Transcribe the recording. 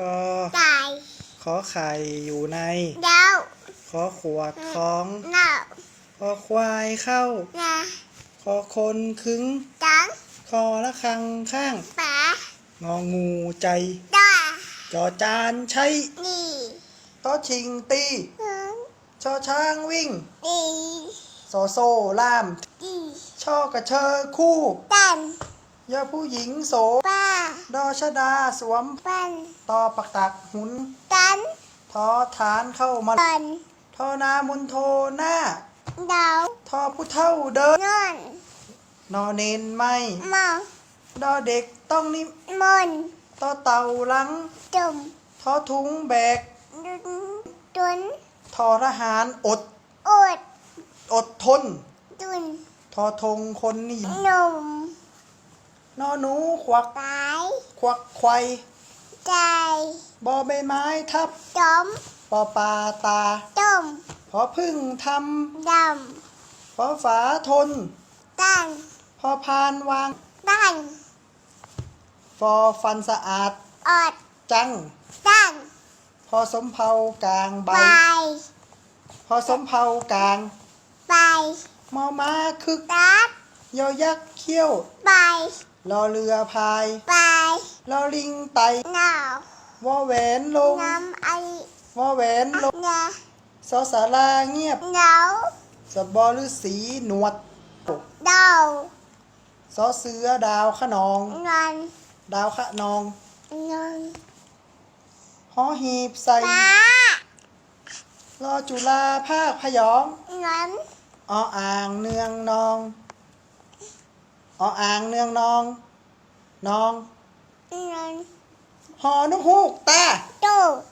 กอไก่ขอไข่อยู่ในดาวขอขวดท้องหน้าขอควายเข้านาขอคนคึงจังคอละคังข้างป๋างองูใจดาจอจานใช้นี่ตอชิงตีหืมชอช้างวิ่งดีโซโซล่ามดีช่อกระเชอคู่ตัน ยาผู้หญิงโสป้าดอชดาสวมปันตอปักตักหุนตันทอฐานเข้ามาปันทอนามุนโทหน้าดาวทอผู้เท่าเดินนอนนอเนนไม่มองดอเด็กต้องนิมมนต่อเต่าหลังจุ่มทอถุงแบกดุนดุนทอทหารอด อด อดทนดุนทอธงคนนิยมหนุ่ม นอหนูควักตายควักไขวใจบอใบไม้ทับจมปอปลาตาต้มพอพึ่งทดำพอฝาทนำตันพอพานวางตันฟอฟันสะอาดอดจังตันพอสมเภากลางใบไปพอสมเภากลางไปมอม้าคึกตัดยอยักษ์เขี้ยวไป รอเรือพายไปรอลิงไตหนาววอแหวนลงน้ำไอวอแหวนลงเนะสอสาราเงียบหนาวสบอฤาษีหนวดดาวสอเสือดาวขนองนอนดาวขนองนอนหอหีบใส่ป้ารอจุฬาภาคพยองนอนออ่างเนืองนอง ออ่างเนืองนองนองนอนหอนุฮูกตาตู้เว้